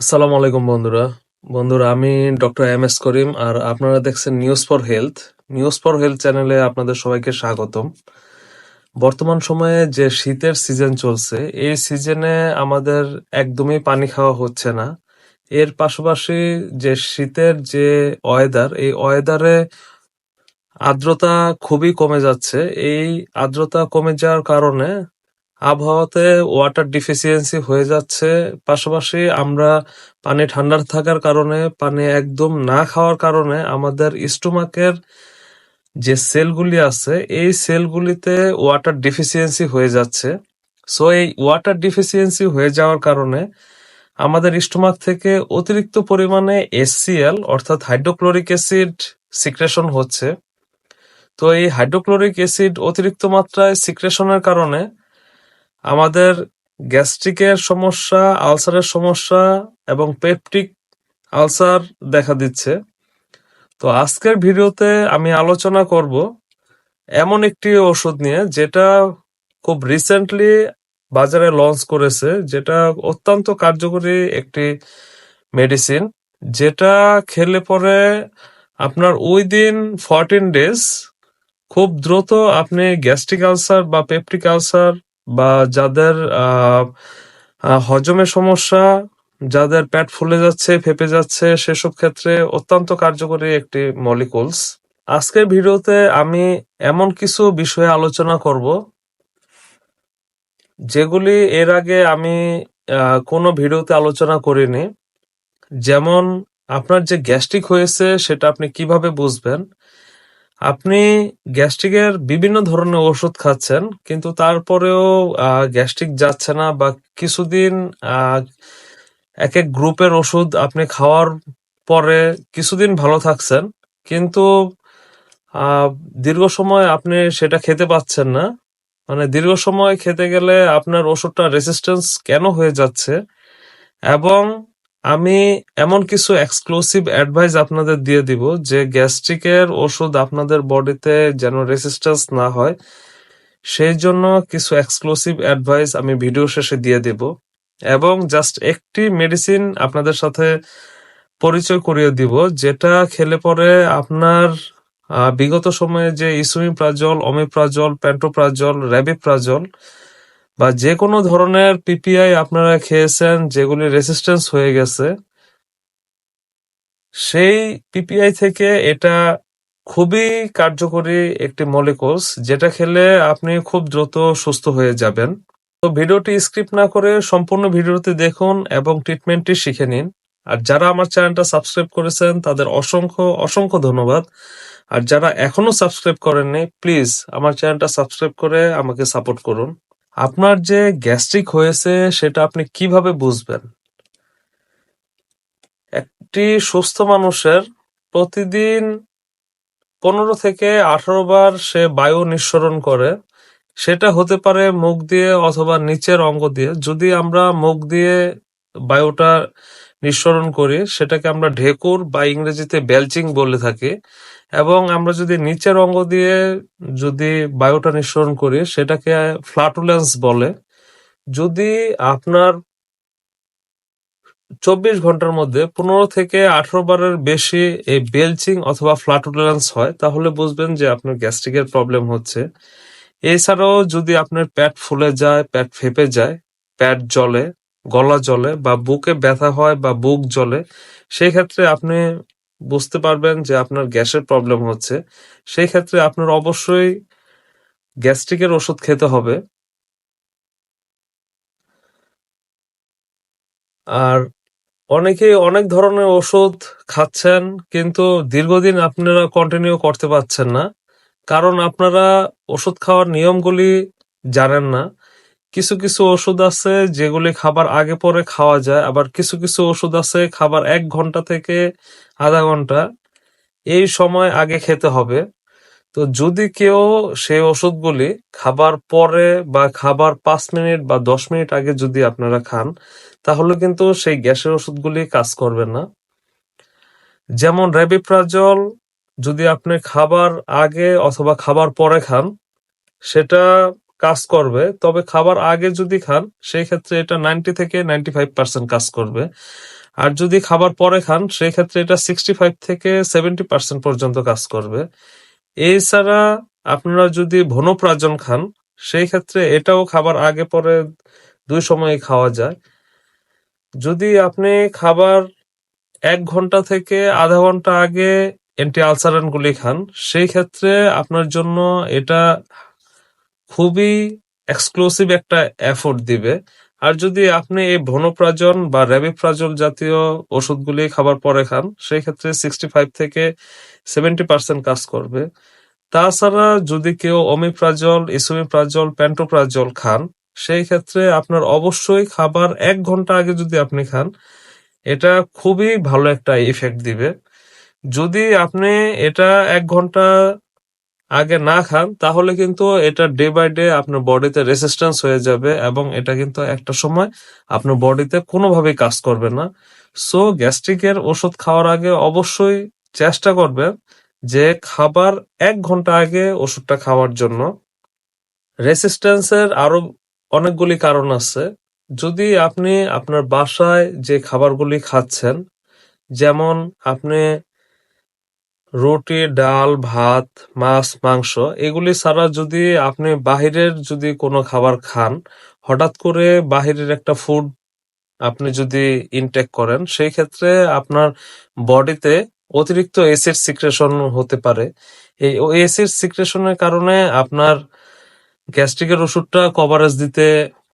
আসসালামু আলাইকুম বন্ধুরা। বন্ধুরা, আমি ডক্টর এম এস করিম আর আপনারা দেখছেন news for health. News for health চ্যানেলে আপনাদের সবাইকে স্বাগতম। বর্তমান সময়ে যে শীতের সিজন চলছে, এই সিজনে আমাদের একদমই পানি খাওয়া হচ্ছে না। এর পাশাপাশি যে শীতের যে ওয়েদার এই ওয়েদারে আর্দ্রতা খুবই কমে যাচ্ছে। এই আর্দ্রতা কমে যাওয়ার কারণে আবহাওয়াতে ওয়াটার ডিফিসিয়েন্সি হয়ে যাচ্ছে। পাশাপাশি আমরা পানি ঠান্ডা থাকার কারণে, পানি একদম না খাওয়ার কারণে আমাদের স্টোমাকের যে সেলগুলি আছে, এই সেলগুলিতে ওয়াটার ডিফিসিয়েন্সি হয়ে যাচ্ছে। সো এই ওয়াটার ডিফিসিয়েন্সি হয়ে যাওয়ার কারণে আমাদের স্টোমাক থেকে অতিরিক্ত পরিমাণে এসসিএল অর্থাৎ হাইড্রোক্লোরিক অ্যাসিড সিক্রেশন হচ্ছে। তো এই হাইড্রোক্লোরিক অ্যাসিড অতিরিক্ত মাত্রায় সিক্রেশনের কারণে আমাদের গ্যাস্ট্রিকের সমস্যা, আলসারের সমস্যা এবং পেপটিক আলসার দেখা দিচ্ছে। তো আজকের ভিডিওতে আমি আলোচনা করব এমন একটি ওষুধ নিয়ে যেটা খুব রিসেন্টলি বাজারে লঞ্চ করেছে, যেটা অত্যন্ত কার্যকরী একটি মেডিসিন যেটা খেলে পরে আপনার উইদিন ফরটিন ডেজ খুব দ্রুত আপনি গ্যাস্ট্রিক আলসার বা পেপটিক আলসার বা যাদের হজমের সমস্যা, যাদের পেট ফুলে যাচ্ছে, ফেপে যাচ্ছে, সেসব ক্ষেত্রে অত্যন্ত কার্যকরী একটি মলিকুলস আজকের ভিডিওতে আমি এমন কিছু বিষয়ে আলোচনা করব, যেগুলি এর আগে আমি কোনো ভিডিওতে আলোচনা করিনি। যেমন, আপনার যে গ্যাস্ট্রিক হয়েছে, সেটা আপনি কীভাবে বুঝবেন? আপনি গ্যাস্ট্রিকের বিভিন্ন ধরনের ওষুধ খাচ্ছেন, কিন্তু তারপরেও গ্যাস্ট্রিক যাচ্ছে না বা কিছুদিন এক এক গ্রুপের ওষুধ আপনি খাওয়ার পরে কিছুদিন ভালো থাকছেন, কিন্তু দীর্ঘ সময় আপনি সেটা খেতে পাচ্ছেন না। মানে দীর্ঘ সময় খেতে গেলে আপনার ওষুধটা রেসিস্টেন্স কেন হয়ে যাচ্ছে? এবং আমি এমন কিছু এক্সক্লুসিভ অ্যাডভাইস আপনাদের দিয়ে দিব যে গ্যাস্ট্রিকের ওষুধ আপনাদের বডিতে যেন রেসিস্টেন্স না হয়। সেই জন্য কিছু এক্সক্লুসিভ অ্যাডভাইস আমি ভিডিও শেষে দিয়ে দেব এবং জাস্ট একটি মেডিসিন আপনাদের সাথে পরিচয় করিয়ে দিব যেটা খেলে পরে আপনার বিগত সময়ে যে ইসুমিপ্রাজল, অমিপ্রাজল, প্যান্টোপ্রাজল, র্যাবিপ্রাজল বা যে কোনো ধরনের পিপিআই আপনারা খেয়েছেন, যেগুলি রেসিস্টেন্স হয়ে গেছে, সেই পিপিআই থেকে এটা খুবই কার্যকরী একটি মলিকুলস যেটা খেলে আপনি খুব দ্রুত সুস্থ হয়ে যাবেন। তো ভিডিওটি স্ক্রিপ্ট না করে সম্পূর্ণ ভিডিওটি দেখুন এবং ট্রিটমেন্টটি শিখে নিন। আর যারা আমার চ্যানেলটা সাবস্ক্রাইব করেছেন, তাদের অসংখ্য অসংখ্য ধন্যবাদ। আর যারা এখনও সাবস্ক্রাইব করেননি প্লিজ আমার চ্যানেলটা সাবস্ক্রাইব করে আমাকে সাপোর্ট করুন। আপনার যে গ্যাস্ট্রিক হয়েছে, সেটা আপনি কীভাবে বুঝবেন? একটি সুস্থ মানুষের প্রতিদিন পনেরো থেকে আঠারো বার সে বায়ু নিঃসরণ করে, সেটা হতে পারে মুখ দিয়ে অথবা নিচের অঙ্গ দিয়ে। যদি আমরা মুখ দিয়ে বায়ুটা নিঃসরণ করি সেটাকে আমরা ঢেকুর বা ইংরেজিতে বেলচিং বলে থাকি, এবং আমরা যদি নিচের অঙ্গ দিয়ে যদি বায়ুটা নিঃসরণ করি, সেটাকে ফ্লাটুলেন্স বলে। যদি আপনার চব্বিশ ঘণ্টার মধ্যে পনেরো থেকে আঠারো বারের বেশি এই বেলচিং অথবা ফ্লাটুলেন্স হয়, তাহলে বুঝবেন যে আপনার গ্যাস্ট্রিকের প্রবলেম হচ্ছে। এছাড়াও যদি আপনার পেট ফুলে যায়, পেট ফেপে যায়, পেট জ্বলে গলা জ্বলে বা বুকে ব্যথা হয় বা বুক জ্বলে সেই ক্ষেত্রে আপনি বুঝতে পারবেন যে আপনার গ্যাসের প্রবলেম হচ্ছে। সেই ক্ষেত্রে আপনার অবশ্যই গ্যাস্ট্রিকের ওষুধ খেতে হবে। আর অনেকেই অনেক ধরনের ওষুধ খাচ্ছেন কিন্তু দীর্ঘদিন আপনারা কন্টিনিউ করতে পারছেন না। কারণ আপনারা ওষুধ খাওয়ার নিয়মগুলি জানেন না। কিছু কিছু ওষুধ আছে যেগুলি খাবার আগে পরে খাওয়া যায়, আবার কিছু কিছু ওষুধ আছে খাবার এক ঘণ্টা থেকে আধা ঘণ্টা। এই সময় আগে খেতে হবে। তো যদি কেউ সেই ওষুধগুলি খাবার পরে বা খাবার পাঁচ মিনিট বা দশ মিনিট আগে যদি আপনারা খান, তাহলে কিন্তু সেই গ্যাসের ওষুধগুলি কাজ করবে না। যেমন র্যাবিপ্রাজল যদি আপনি খাবার আগে অথবা খাবার পরে খান, সেটা কাজ করবে, তবে খাবার আগে যদি খান সেই ক্ষেত্রে এটা নাইনটি থেকে নাইনটি ফাইভ পার্সেন্ট কাজ করবে। আর যদি খাবার পরে খান সেই ক্ষেত্রে এটা সিক্সটি ফাইভ থেকে সেভেন্টি পার্সেন্ট পর্যন্ত কাজ করবে। এছাড়া আপনারা যদি ভনপ্রাজন খান সেই ক্ষেত্রে এটাও খাবার আগে পরে দুই সময়ে খাওয়া যায়। যদি আপনি খাবার এক ঘণ্টা থেকে আধা ঘণ্টা আগে অ্যান্টি আলসারেন্ট গুলি খান সেই ক্ষেত্রে আপনার জন্য এটা খুবই এক্সক্লুসিভ একটা এফোর্ট দিবে। আর যদি আপনি এই ভনপ্রাজন বা র্যাবিপ্রাজল জাতীয় ওষুধগুলি খাবার পরে খান, সেই ক্ষেত্রে সিক্সটি ফাইভ থেকে সেভেন্টি পার্সেন্ট কাজ করবে। তাছাড়া যদি কেউ অমিপ্রাজল, ইসোমিপ্রাজল, প্যান্টোপ্রাজল খান, সেই ক্ষেত্রে আপনার অবশ্যই খাবার এক ঘণ্টা আগে যদি আপনি খান, এটা খুবই ভালো একটা ইফেক্ট দিবে। যদি আপনি এটা এক ঘণ্টা আগে না খান, তাহলে কিন্তু এটা ডে বাই ডে আপনার বডিতে রেসিস্ট্যান্স হয়ে যাবে এবং এটা কিন্তু একটা সময় আপনার বডিতে কোনোভাবেই কাজ করবে না। সো গ্যাস্ট্রিকের ওষুধ খাওয়ার আগে অবশ্যই চেষ্টা করবেন যে খাবার এক ঘণ্টা আগে ওষুধটা খাওয়ার জন্য। রেসিস্ট্যান্সের আরও অনেকগুলি কারণ আছে। যদি আপনি আপনার বাসায় যে খাবারগুলি খাচ্ছেন, যেমন আপনি রুটি, ডাল, ভাত, মাছ, মাংস, এগুলি ছাড়া যদি আপনি বাহিরের যদি কোনো খাবার খান, হঠাৎ করে বাহিরের একটা ফুড আপনি যদি ইনটেক করেন, সেই ক্ষেত্রে আপনার বডিতে অতিরিক্ত এসিড সিক্রেশন হতে পারে। এই এসিড সিক্রেশনের কারণে আপনার গ্যাস্ট্রিকের ওষুধটা কভারেজ দিতে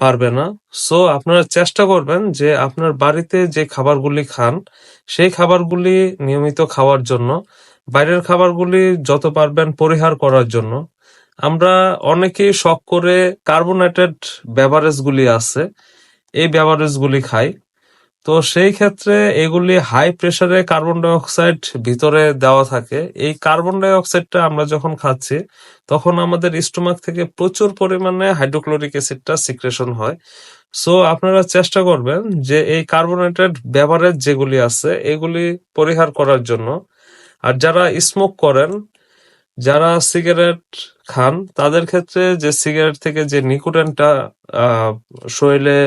পারবে না। সো আপনারা চেষ্টা করবেন যে আপনার বাড়িতে যে খাবারগুলি খান, সেই খাবারগুলি নিয়মিত খাওয়ার জন্য বাইরের খাবারগুলি যত পারবেন পরিহার করার জন্য। আমরা অনেকেই শখ করে কার্বোনেটেড বেভারেজ গুলি আছে, এই বেভারেজ গুলি খাই। তো সেই ক্ষেত্রে এগুলি হাই প্রেশারে কার্বন ডাই অক্সাইড ভিতরে দেওয়া থাকে। এই কার্বন ডাই অক্সাইডটা আমরা যখন খাচ্ছি, তখন আমাদের স্টোমাক থেকে প্রচুর পরিমাণে হাইড্রোক্লোরিক অ্যাসিডটা সিক্রেশন হয়। সো আপনারা চেষ্টা করবেন যে এই কার্বোনেটেড বেভারেজ যেগুলি আছে, এগুলি পরিহার করার জন্য আর যারা স্মোক করেন, যারা সিগারেট খান, তাদের ক্ষেত্রে যে সিগারেট থেকে যে নিকোটিনটা শরীরে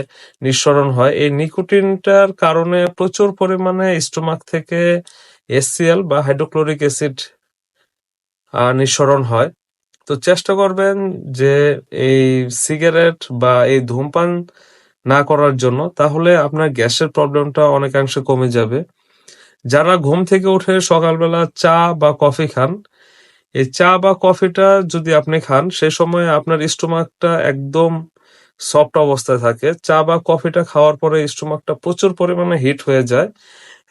নিঃসরণ হয়, এই নিকোটিনটার কারণে প্রচুর পরিমাণে স্টোমাক থেকে এসসিএল বা হাইড্রোক্লোরিক অ্যাসিড নিঃসরণ হয়। তো চেষ্টা করবেন যে এই সিগারেট বা এই ধূমপান না করার জন্য, তাহলে আপনার গ্যাসের প্রবলেমটা অনেকাংশে কমে যাবে। যারা ঘুম থেকে উঠে সকালবেলা চা বা কফি খান, এই চা বা কফিটা যদি আপনি খান, সে সময় আপনার স্টোমাকটা একদম সফট অবস্থায় থাকে। চা বা কফিটা খাওয়ার পরে স্টোমাকটা প্রচুর পরিমাণে হিট হয়ে যায়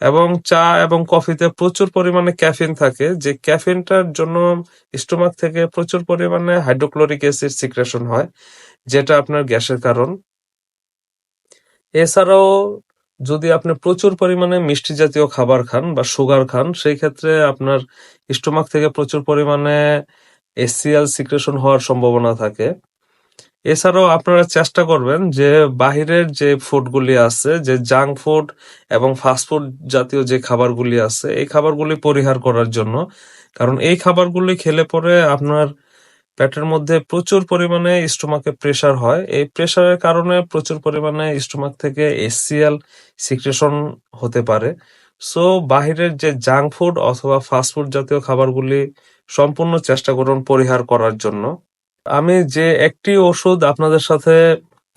এবং চা এবং কফিতে প্রচুর পরিমাণে ক্যাফিন থাকে। যে ক্যাফিনটার জন্য স্টোমাক থেকে প্রচুর পরিমাণে হাইড্রোক্লোরিক অ্যাসিড সিক্রেশন হয়, যেটা আপনার গ্যাসের কারণ। এছাড়াও যদি আপনি প্রচুর পরিমাণে মিষ্টি জাতীয় খাবার খান বা সুগার খান, সেই ক্ষেত্রে আপনার স্টোমাক থেকে প্রচুর পরিমাণে এসসিএল সিক্রেশন হওয়ার সম্ভাবনা থাকে। এছাড়াও আপনারা চেষ্টা করবেন যে বাহিরের যে ফুডগুলি আছে, যে জাঙ্ক ফুড এবং ফাস্টফুড জাতীয় যে খাবারগুলি আছে, এই খাবারগুলি পরিহার করার জন্য। কারণ এই খাবারগুলি খেলে পরে আপনার পেটের মধ্যে প্রচুর পরিমাণে স্টোমাকে প্রেশার হয়। এই প্রেশারের কারণে প্রচুর পরিমাণে স্টোমাক থেকে এসসিএল সিক্রেশন হতে পারে। সো, বাহিরের যে জাঙ্ক ফুড অথবা ফাস্টফুড জাতীয় খাবারগুলি সম্পূর্ণ চেষ্টা করুন পরিহার করার জন্য। আমি যে একটি ওষুধ আপনাদের সাথে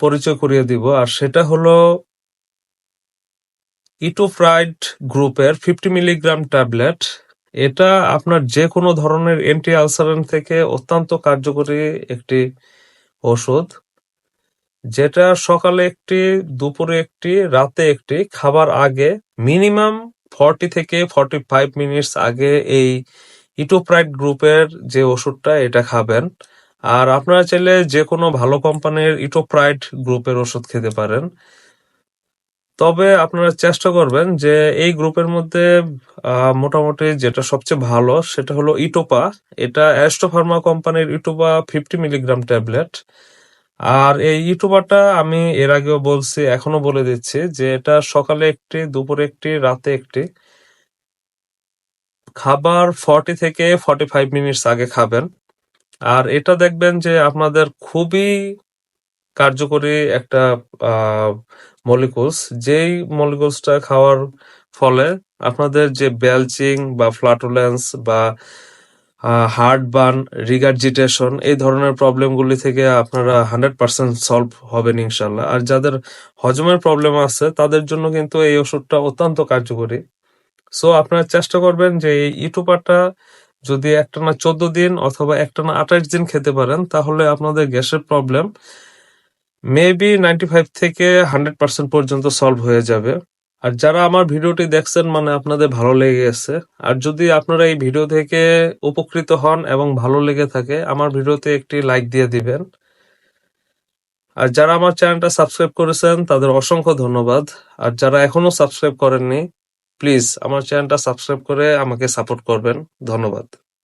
পরিচয় করিয়ে দিব, আর সেটা হলো ইটোফ্রাইড গ্রুপের ফিফটি মিলিগ্রাম ট্যাবলেট। এটা আপনার যে কোনো ধরনের অ্যান্টি আলসারেন্ট থেকে অত্যন্ত কার্যকরী একটি ওষুধ, যেটা সকালে একটি, দুপুরে একটি, রাতে একটি, খাবার আগে মিনিমাম ফর্টি থেকে ফর্টি ফাইভ মিনিটস আগে এই ইটোপ্রাইট গ্রুপের যে ওষুধটা, এটা খাবেন। আর আপনারা চাইলে যে কোনো ভালো কোম্পানির ইটোপ্রাইড গ্রুপের ওষুধ খেতে পারেন। তবে আপনারা চেষ্টা করবেন যে এই গ্রুপের মধ্যে মোটামুটি যেটা সবচেয়ে ভালো সেটা হলো ইটোপা। এটা অ্যাস্ট্রো ফার্মা কোম্পানির ইটোপা ফিফটি মিলিগ্রাম ট্যাবলেট। আর এই ইটোপাটা আমি এর আগেও বলছি এখনও বলে দিচ্ছি যে এটা সকালে একটি, দুপুরে একটি, রাতে একটি। খাবার ফর্টি থেকে ফর্টি ফাইভ মিনিটস আগে খাবেন। আর এটা দেখবেন যে আপনাদের খুবই কার্যকরী একটা আহ, যেই মলিকুলসটা খাওয়ার ফলে আপনাদের যে বেলচিং বা ফ্লাটুলেন্স বা হার্ট বার্ন রিগার্জিটেশন এই ধরনের প্রবলেমগুলি থেকে আপনারা হান্ড্রেড পার্সেন্ট সলভ হবেন ইনশাল্লাহ আর যাদের হজমের প্রবলেম আছে তাদের জন্য কিন্তু এই ওষুধটা অত্যন্ত কার্যকরী। সো আপনারা চেষ্টা করবেন যে এই ইটুপাটা যদি একটানা চোদ্দ দিন অথবা একটানা আঠাশ দিন খেতে পারেন তাহলে আপনাদের গ্যাসের প্রবলেম মেবি নাইনটি ফাইভ থেকে হান্ড্রেড পার্সেন্ট পর্যন্ত সলভ হয়ে যাবে। আর যারা আমার ভিডিওটি দেখছেন মানে আপনাদের ভালো লেগে গেছে। আর যদি আপনারা এই ভিডিও থেকে উপকৃত হন এবং ভালো লেগে থাকে, আমার ভিডিওতে একটি লাইক দিয়ে দিবেন। আর যারা আমার চ্যানেলটা সাবস্ক্রাইব করেছেন, তাদের অসংখ্য ধন্যবাদ। আর যারা এখনও সাবস্ক্রাইব করেননি প্লিজ আমার চ্যানেলটা সাবস্ক্রাইব করে আমাকে সাপোর্ট করবেন। ধন্যবাদ।